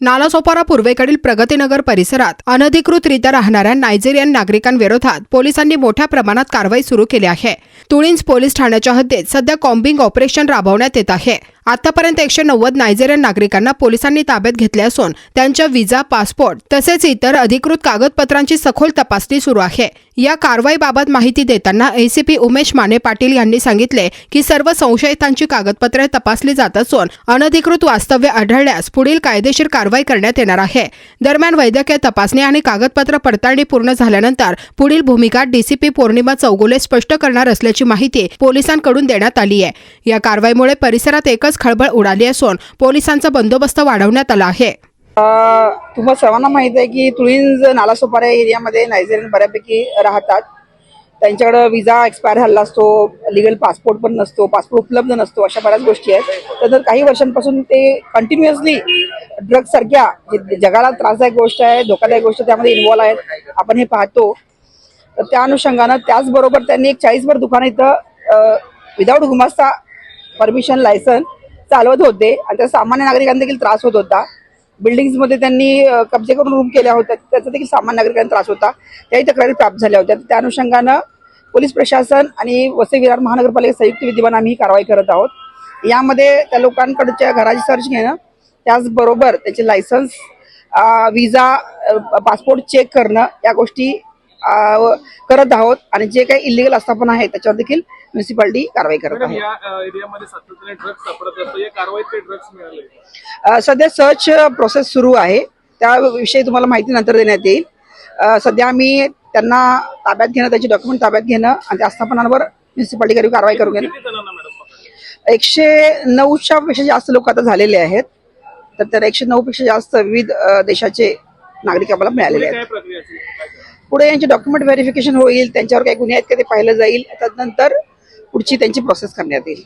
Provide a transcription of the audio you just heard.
नालासोपारा पूर्वेकडील प्रगतीनगर परिसरात अनधिकृतरित्या राहणाऱ्या नायजेरियन नागरिकांविरोधात पोलिसांनी मोठ्या प्रमाणात कारवाई सुरू केली आहे. तुळींज पोलीस ठाण्याच्या हद्दीत सध्या कॉम्बिंग ऑपरेशन राबवण्यात येत आहे. आतापर्यंत एकशे नव्वद नायजेरियन नागरिकांना पोलिसांनी ताब्यात घेतले असून त्यांच्या विजा पासपोर्ट तसेच इतर अधिकृत कागदपत्रांची सखोल तपासणी सुरू आहे. या कारवाईबाबत माहिती देताना एसीपी उमेश माने पाटील यांनी सांगितले की सर्व संशयितांची कागदपत्रे तपासली जात असून अनधिकृत वास्तव्य आढळल्यास पुढील कायदेशीर कारवाई करण्यात येणार आहे. दरम्यान वैद्यकीय तपासणी आणि कागदपत्र पडताळणी पूर्ण झाल्यानंतर पुढील भूमिका डीसीपी पौर्णिमा चौगुले स्पष्ट करणार असल्याची माहिती पोलिसांकडून देण्यात आली आहे. या कारवाईमुळे परिसरात एकच खळबळ उडाली असून पोलिसांचा बंदोबस्त वाढवण्यात आला आहे. तुम्हाला सर्वांना माहीत आहे की तुळींज नालासोपारा एरियामध्ये नायजेरियन बऱ्यापैकी राहतात. त्यांच्याकडं विजा एक्सपायर झाला असतो लिगल पासपोर्ट पण नसतो पासपोर्ट उपलब्ध नसतो अशा बऱ्याच गोष्टी आहेत. तर काही वर्षांपासून ते कंटिन्युअसली ड्रग्जसारख्या जे जगाला त्रासदायक गोष्ट आहे धोकादायक गोष्ट त्यामध्ये इन्व्हॉल्व आहेत आपण हे पाहतो. तर त्या अनुषंगानं त्याचबरोबर त्यांनी एक चाळीसभर दुकानं इथं विदाऊट गुमास्ता परमिशन लायसन चालवत होते आणि त्या सामान्य नागरिकांना देखील त्रास होत होता. बिल्डिंग्समध्ये त्यांनी कब्जे करून रूम केल्या होत्या. त्याचा देखील सामान्य नागरिकांना त्रास होता. त्याही तक्रारी प्राप्त झाल्या होत्या. त्या अनुषंगानं पोलीस प्रशासन आणि वसई विरार महानगरपालिका संयुक्त विद्यमान आम्ही ही कारवाई करत आहोत. यामध्ये त्या लोकांकडच्या घराची सर्च घेणं त्याचबरोबर त्याचे लायसन्स विजा पासपोर्ट चेक करणं या गोष्टी करत आहोत आणि जे काही इलिगल आस्थापन आहे त्याच्यावर देखील म्युन्सिपालिटी कारवाई करत आहे. सध्या सर्च प्रोसेस सुरू आहे. त्याविषयी तुम्हाला माहिती नंतर देण्यात येईल. सध्या आम्ही त्यांना ताब्यात घेणं त्याची डॉक्युमेंट ताब्यात घेणं आणि त्या आस्थापनांवर म्युन्सिपालिटी कारवाई करून घेणं? एकशे नऊच्या पेक्षा जास्त लोक आता झालेले आहेत. तर त्या एकशे नऊ पेक्षा जास्त विविध देशाचे नागरिक आम्हाला मिळालेले आहेत. पुढे यांचे डॉक्युमेंट व्हेरिफिकेशन होईल त्यांच्यावर काही गुन्हे आहेत का ते पाहिलं जाईल त्यानंतर पुढची त्यांची प्रोसेस करण्यात येईल.